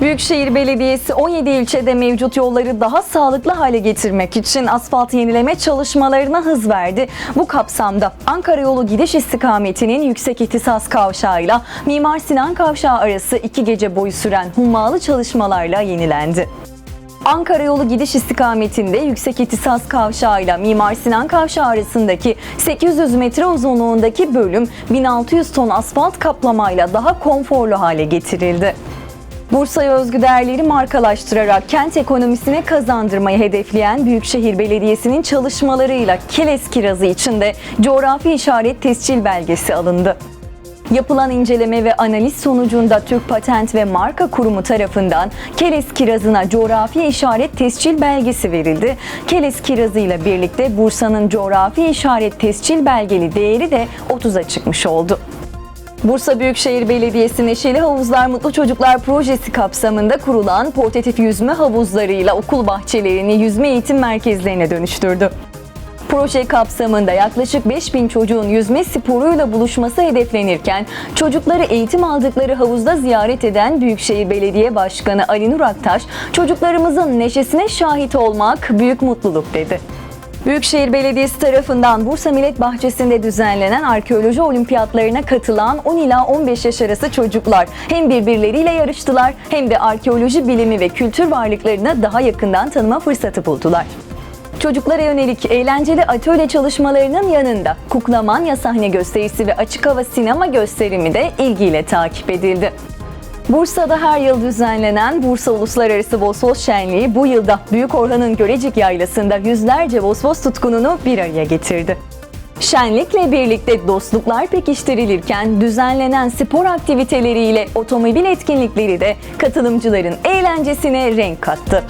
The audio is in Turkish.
Büyükşehir Belediyesi 17 ilçede mevcut yolları daha sağlıklı hale getirmek için asfalt yenileme çalışmalarına hız verdi. Bu kapsamda Ankara yolu gidiş istikametinin yüksek ihtisas kavşağıyla Mimar Sinan Kavşağı arası iki gece boyu süren hummalı çalışmalarla yenilendi. Ankara yolu gidiş istikametinde yüksek ihtisas kavşağıyla Mimar Sinan Kavşağı arasındaki 800 metre uzunluğundaki bölüm 1600 ton asfalt kaplamayla daha konforlu hale getirildi. Bursa'ya özgü değerleri markalaştırarak kent ekonomisine kazandırmayı hedefleyen Büyükşehir Belediyesi'nin çalışmalarıyla Keles kirazı için de coğrafi işaret tescil belgesi alındı. Yapılan inceleme ve analiz sonucunda Türk Patent ve Marka Kurumu tarafından Keles kirazına coğrafi işaret tescil belgesi verildi. Keles kirazı ile birlikte Bursa'nın coğrafi işaret tescil belgeli değeri de 30'a çıkmış oldu. Bursa Büyükşehir Belediyesi Neşeli Havuzlar Mutlu Çocuklar projesi kapsamında kurulan portatif yüzme havuzlarıyla okul bahçelerini yüzme eğitim merkezlerine dönüştürdü. Proje kapsamında yaklaşık 5000 çocuğun yüzme sporuyla buluşması hedeflenirken çocukları eğitim aldıkları havuzda ziyaret eden Büyükşehir Belediye Başkanı Ali Nur Aktaş, çocuklarımızın neşesine şahit olmak büyük mutluluk dedi. Büyükşehir Belediyesi tarafından Bursa Millet Bahçesi'nde düzenlenen arkeoloji olimpiyatlarına katılan 10 ila 15 yaş arası çocuklar hem birbirleriyle yarıştılar hem de arkeoloji bilimi ve kültür varlıklarını daha yakından tanıma fırsatı buldular. Çocuklara yönelik eğlenceli atölye çalışmalarının yanında kuklamanya sahne gösterisi ve açık hava sinema gösterimi de ilgiyle takip edildi. Bursa'da her yıl düzenlenen Bursa Uluslararası Vosvos Şenliği bu yılda Büyük Orhan'ın Görecik Yaylası'nda yüzlerce Vosvos tutkununu bir araya getirdi. Şenlikle birlikte dostluklar pekiştirilirken düzenlenen spor aktiviteleriyle otomobil etkinlikleri de katılımcıların eğlencesine renk kattı.